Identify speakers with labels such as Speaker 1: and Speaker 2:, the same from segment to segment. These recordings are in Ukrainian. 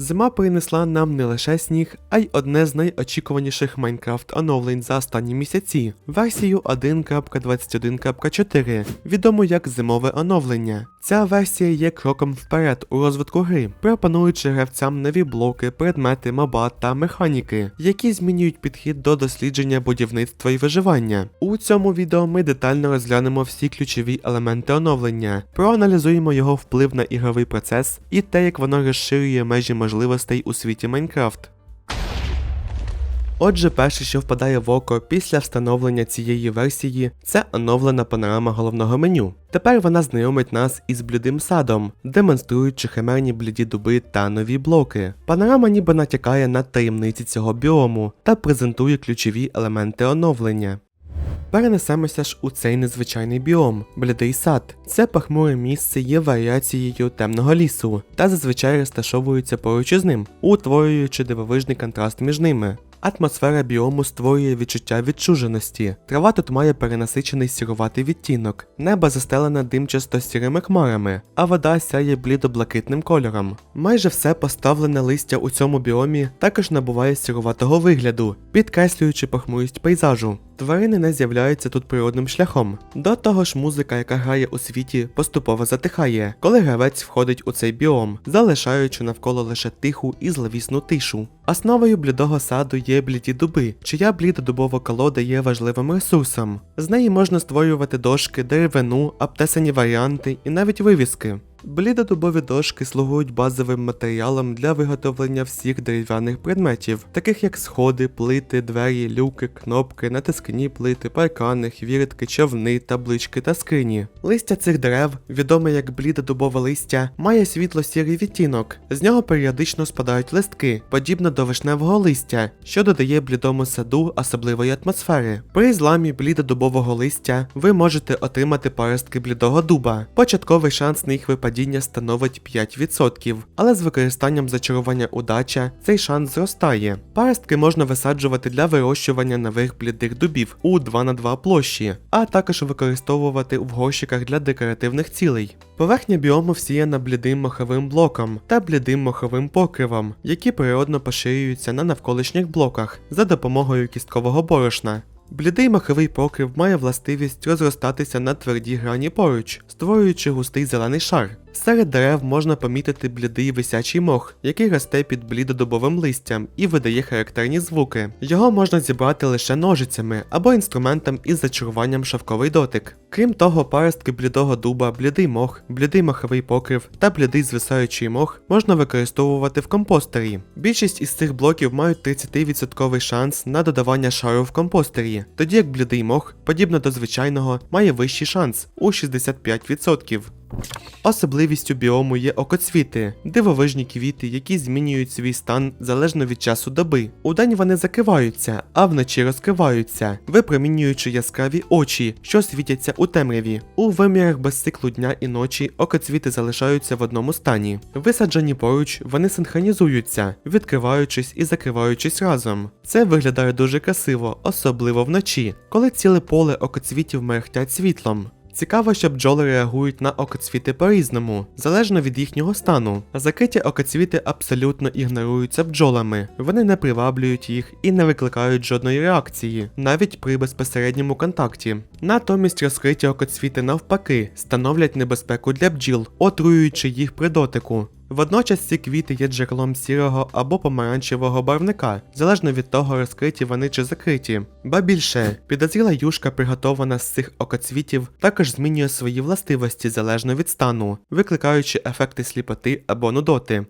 Speaker 1: Зима принесла нам не лише сніг, а й одне з найочікуваніших Майнкрафт оновлень за останні місяці версію 1.21.4, відому як зимове оновлення. Ця версія є кроком вперед у розвитку гри, пропонуючи гравцям нові блоки, предмети, моба та механіки, які змінюють підхід до дослідження будівництва і виживання. У цьому відео ми детально розглянемо всі ключові елементи оновлення, проаналізуємо його вплив на ігровий процес і те, як воно розширює межі можливостей у світі Майнкрафт. Отже, перше, що впадає в око після встановлення цієї версії, це оновлена панорама головного меню. Тепер вона знайомить нас із блідим садом, демонструючи химерні бліді дуби та нові блоки. Панорама ніби натякає на таємниці цього біому та презентує ключові елементи оновлення. Перенесемося ж у цей незвичайний біом блідий сад. Це похмуре місце є варіацією темного лісу та зазвичай розташовується поруч із ним, утворюючи дивовижний контраст між ними. Атмосфера біому створює відчуття відчуженості. Трава тут має перенасичений сіруватий відтінок, небо застелене димчасто сірими хмарами, а вода сяє блідо-блакитним кольором. Майже все поставлене листя у цьому біомі також набуває сіруватого вигляду, підкреслюючи похмурість пейзажу. Тварини не з'являються тут природним шляхом. До того ж, музика, яка грає у світі, поступово затихає, коли гравець входить у цей біом, залишаючи навколо лише тиху і зловісну тишу. Основою блідого саду є бліді дуби, чия бліда дубова колода є важливим ресурсом. З неї можна створювати дошки, деревину, обтесані варіанти і навіть вивіски. Блідодубові дошки слугують базовим матеріалом для виготовлення всіх дерев'яних предметів, таких як сходи, плити, двері, люки, кнопки, натискні плити, паркани, хвіртки, човни, таблички та скрині. Листя цих дерев, відоме як блідодубове листя, має світло-сірий відтінок. З нього періодично спадають листки, подібно до вишневого листя, що додає блідому саду особливої атмосфери. При зламі блідодубового листя ви можете отримати паростки блідого дуба. Початковий шанс на їх випадіння становить 5%, але з використанням зачарування удача цей шанс зростає. Паростки можна висаджувати для вирощування нових блідих дубів у 2 на 2 площі, а також використовувати в горщиках для декоративних цілей. Поверхня біому всіяна блідим моховим блоком та блідим моховим покривом, які природно поширюються на навколишніх блоках за допомогою кісткового борошна. Блідий маховий покрив має властивість розростатися на твердій грані поруч, створюючи густий зелений шар. Серед дерев можна помітити блідий висячий мох, який росте під блідодобовим листям і видає характерні звуки. Його можна зібрати лише ножицями або інструментом із зачаруванням шовковий дотик. Крім того, паростки блідого дуба, блідий мох, блідий моховий покрив та блідий звисаючий мох можна використовувати в компостері. Більшість із цих блоків мають 30% шанс на додавання шару в компостері, тоді як блідий мох, подібно до звичайного, має вищий шанс у 65%. Особливістю біому є окоцвіти, дивовижні квіти, які змінюють свій стан залежно від часу доби. Удень вони закриваються, а вночі розкриваються, випромінюючи яскраві очі, що світяться у темряві. У вимірах без циклу дня і ночі окоцвіти залишаються в одному стані. Висаджені поруч, вони синхронізуються, відкриваючись і закриваючись разом. Це виглядає дуже красиво, особливо вночі, коли ціле поле окоцвітів мерехтять світлом. Цікаво, що бджоли реагують на окоцвіти по-різному, залежно від їхнього стану. Закриті окоцвіти абсолютно ігноруються бджолами, вони не приваблюють їх і не викликають жодної реакції, навіть при безпосередньому контакті. Натомість розкриті окоцвіти навпаки становлять небезпеку для бджіл, отруюючи їх при дотику. Водночас ці квіти є джерелом сірого або помаранчевого барвника, залежно від того, розкриті вони чи закриті. Ба більше, підозріла юшка, приготована з цих окоцвітів, також змінює свої властивості залежно від стану, викликаючи ефекти сліпоти або нудоти.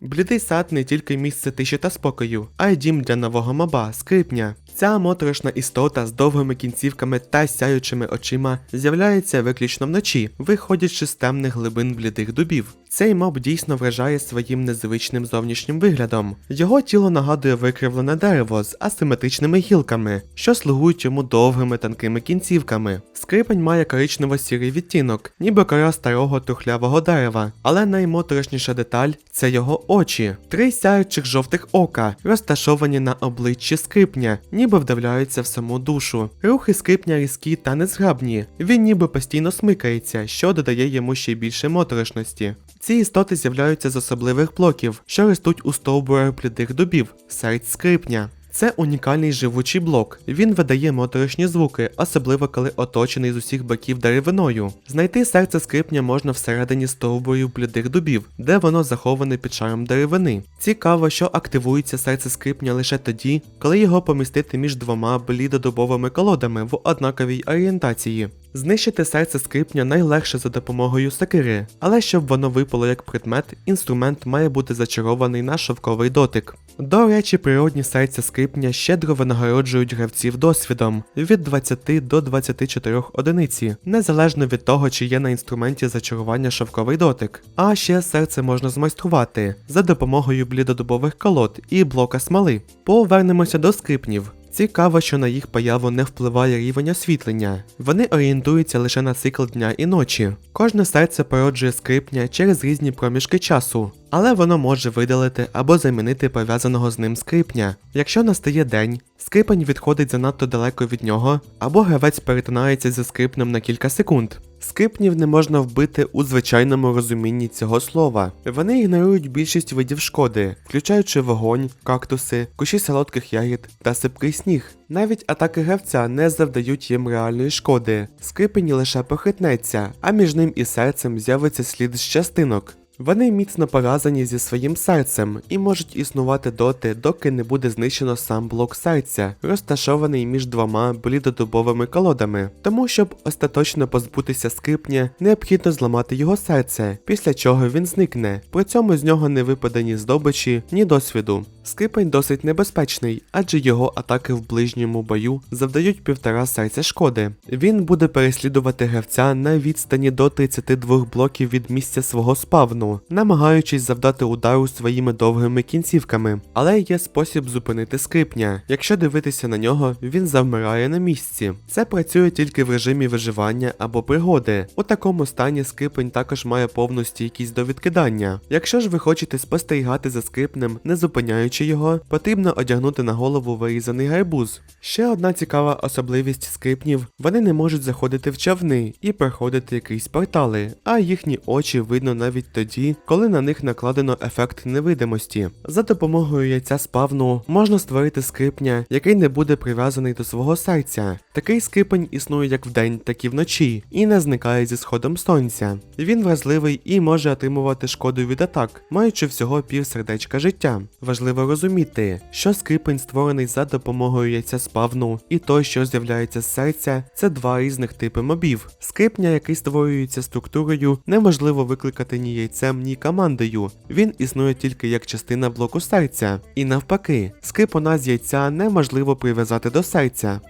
Speaker 1: Блідий сад не тільки місце тиші та спокою, а й дім для нового моба, скрипня. Ця моторошна істота з довгими кінцівками та сяючими очима з'являється виключно вночі, виходячи з темних глибин блідих дубів. Цей моб дійсно вражає своїм незвичним зовнішнім виглядом. Його тіло нагадує викривлене дерево з асиметричними гілками, що слугують йому довгими тонкими кінцівками. Скрипень має коричнево-сірий відтінок, ніби кора старого трухлявого дерева, але наймоторошніша деталь це його очі, три сяючих жовтих ока, розташовані на обличчі скрипня, ніби вдавляються в саму душу. Рухи скрипня різкі та незграбні. Він ніби постійно смикається, що додає йому ще більше моторошності. Ці істоти з'являються з особливих блоків, що ростуть у стовбурах блідих дубів, серць скрипня. Це унікальний живучий блок. Він видає моторошні звуки, особливо коли оточений з усіх боків деревиною. Знайти серце скрипня можна всередині стовбурів блідих дубів, де воно заховане під шаром деревини. Цікаво, що активується серце скрипня лише тоді, коли його помістити між двома блідодубовими колодами в однаковій орієнтації. Знищити серце скрипня найлегше за допомогою сокири, але щоб воно випало як предмет, інструмент має бути зачарований на шовковий дотик. До речі, природні серця скрипня щедро винагороджують гравців досвідом від 20 до 24 одиниці, незалежно від того, чи є на інструменті зачарування шовковий дотик. А ще серце можна змайструвати за допомогою блідодубових колод і блока смоли. Повернемося до скрипнів. Цікаво, що на їх появу не впливає рівень освітлення. Вони орієнтуються лише на цикл дня і ночі. Кожне серце породжує скрипня через різні проміжки часу, але воно може видалити або замінити пов'язаного з ним скрипня. Якщо настає день, скрипень відходить занадто далеко від нього, або гравець перетинається зі скрипнем на кілька секунд. Скрипнів не можна вбити у звичайному розумінні цього слова. Вони ігнорують більшість видів шкоди, включаючи вогонь, кактуси, кущі солодких ягід та сипкий сніг. Навіть атаки гравця не завдають їм реальної шкоди. Скрипені лише похитнеться, а між ним і серцем з'явиться слід з частинок. Вони міцно пов'язані зі своїм серцем і можуть існувати доти, доки не буде знищено сам блок серця, розташований між двома блідодубовими колодами. Тому, щоб остаточно позбутися скрипня, необхідно зламати його серце, після чого він зникне. При цьому з нього не випаде ні здобичі, ні досвіду. Скрипень досить небезпечний, адже його атаки в ближньому бою завдають півтора серця шкоди. Він буде переслідувати гравця на відстані до 32 блоків від місця свого спавну, намагаючись завдати удару своїми довгими кінцівками. Але є спосіб зупинити скрипня. Якщо дивитися на нього, він завмирає на місці. Це працює тільки в режимі виживання або пригоди. У такому стані скрипень також має повну стійкість до відкидання. Якщо ж ви хочете спостерігати за скрипнем, не зупиняючи його, потрібно одягнути на голову вирізаний гарбуз. Ще одна цікава особливість скрипнів: вони не можуть заходити в човни і проходити якісь портали, а їхні очі видно навіть тоді, коли на них накладено ефект невидимості. За допомогою яйця спавну можна створити скрипня, який не буде прив'язаний до свого серця. Такий скрипень існує як вдень, так і вночі, і не зникає зі сходом сонця. Він вразливий і може отримувати шкоду від атак, маючи всього пів сердечка життя. Важливо розуміти, що скрипень створений за допомогою яйця спавну, і той, що з'являється з серця, це два різних типи мобів. Скрипня, який створюється структурою, неможливо викликати ні ні командою. Він існує тільки як частина блоку серця. І навпаки, скрипона з яйця неможливо прив'язати до серця.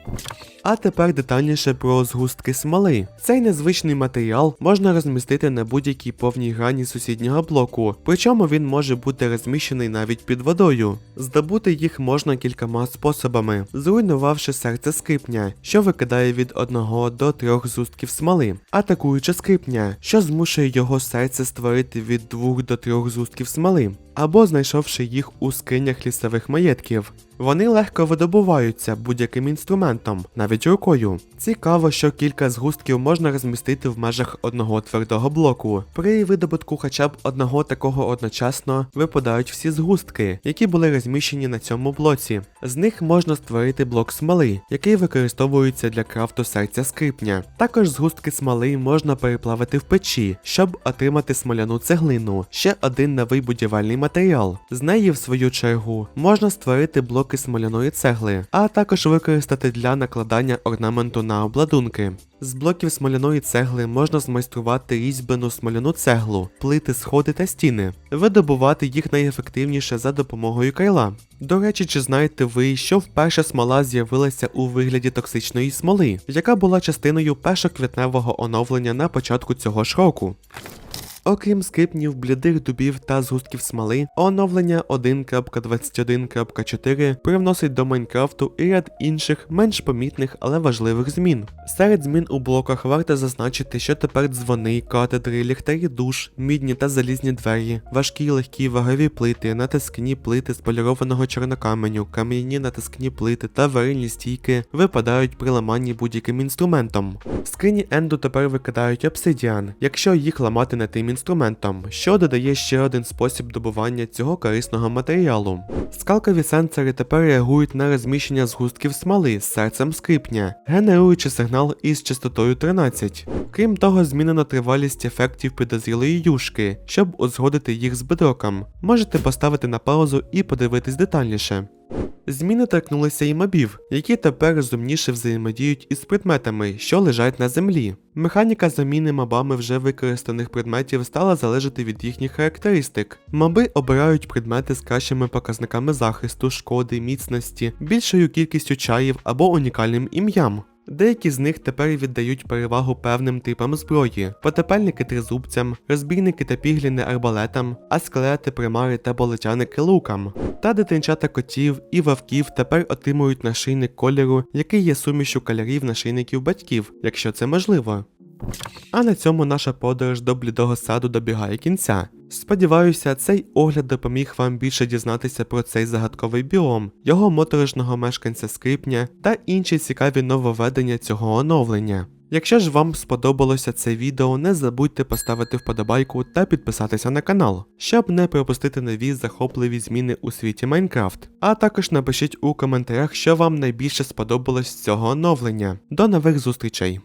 Speaker 1: А тепер детальніше про згустки смоли. Цей незвичний матеріал можна розмістити на будь-якій повній грані сусіднього блоку, причому він може бути розміщений навіть під водою. Здобути їх можна кількома способами, зруйнувавши серце скрипня, що викидає від 1 до 3 зустків смоли, атакуючи скрипня, що змушує його серце створити від 2 до 3 зустків смоли, або знайшовши їх у скринях лісових маєтків. Вони легко видобуваються будь-яким інструментом, навіть рукою. Цікаво, що кілька згустків можна розмістити в межах одного твердого блоку. При видобутку хоча б одного такого одночасно випадають всі згустки, які були розміщені на цьому блоці. З них можна створити блок смоли, який використовується для крафту серця скрипня. Також згустки смоли можна переплавити в печі, щоб отримати смоляну цеглину, ще один новий будівельний матеріал. З неї, в свою чергу, можна створити блоки смоляної цегли, а також використати для накладання орнаменту на обладунки. З блоків смоляної цегли можна змайструвати різьблену смоляну цеглу, плити, сходи та стіни, видобувати їх найефективніше за допомогою кайла. До речі, чи знаєте ви, що вперше смола з'явилася у вигляді токсичної смоли, яка була частиною першоквітневого оновлення на початку цього ж року? Окрім скрипнів, блідих дубів та згустків смоли, оновлення 1.21.4 привносить до Майнкрафту і ряд інших менш помітних, але важливих змін. Серед змін у блоках варто зазначити, що тепер дзвони, катедри, ліхтарі душ, мідні та залізні двері, важкі легкі вагові плити, натискні плити з полірованого чорнокаменю, кам'яні натискні плити та варильні стійки випадають при ламанні будь-яким інструментом. Скрині Енду тепер викидають обсидіан, якщо їх ламати не тим інструментом що додає ще один спосіб добування цього корисного матеріалу. Скалкові сенсори тепер реагують на розміщення згустків смоли з серцем скрипня, генеруючи сигнал із частотою 13. Крім того, змінено тривалість ефектів підозрілої юшки, щоб узгодити їх з бедроком. Можете поставити на паузу і подивитись детальніше. Зміни торкнулися і мобів, які тепер розумніше взаємодіють із предметами, що лежать на землі. Механіка заміни мобами вже використаних предметів стала залежати від їхніх характеристик. Моби обирають предмети з кращими показниками захисту, шкоди, міцності, більшою кількістю чаїв або унікальним ім'ям. Деякі з них тепер віддають перевагу певним типам зброї, потепельники тризубцям, розбійники та пігліни арбалетам, а скелети, примари та болотяники лукам. Та дитинчата котів і вовків тепер отримують нашийник кольору, який є сумішю кольорів нашийників батьків, якщо це можливо. А на цьому наша подорож до блідого саду добігає кінця. Сподіваюся, цей огляд допоміг вам більше дізнатися про цей загадковий біом, його моторошного мешканця скрипня та інші цікаві нововведення цього оновлення. Якщо ж вам сподобалося це відео, не забудьте поставити вподобайку та підписатися на канал, щоб не пропустити нові захопливі зміни у світі Майнкрафт. А також напишіть у коментарях, що вам найбільше сподобалось з цього оновлення. До нових зустрічей!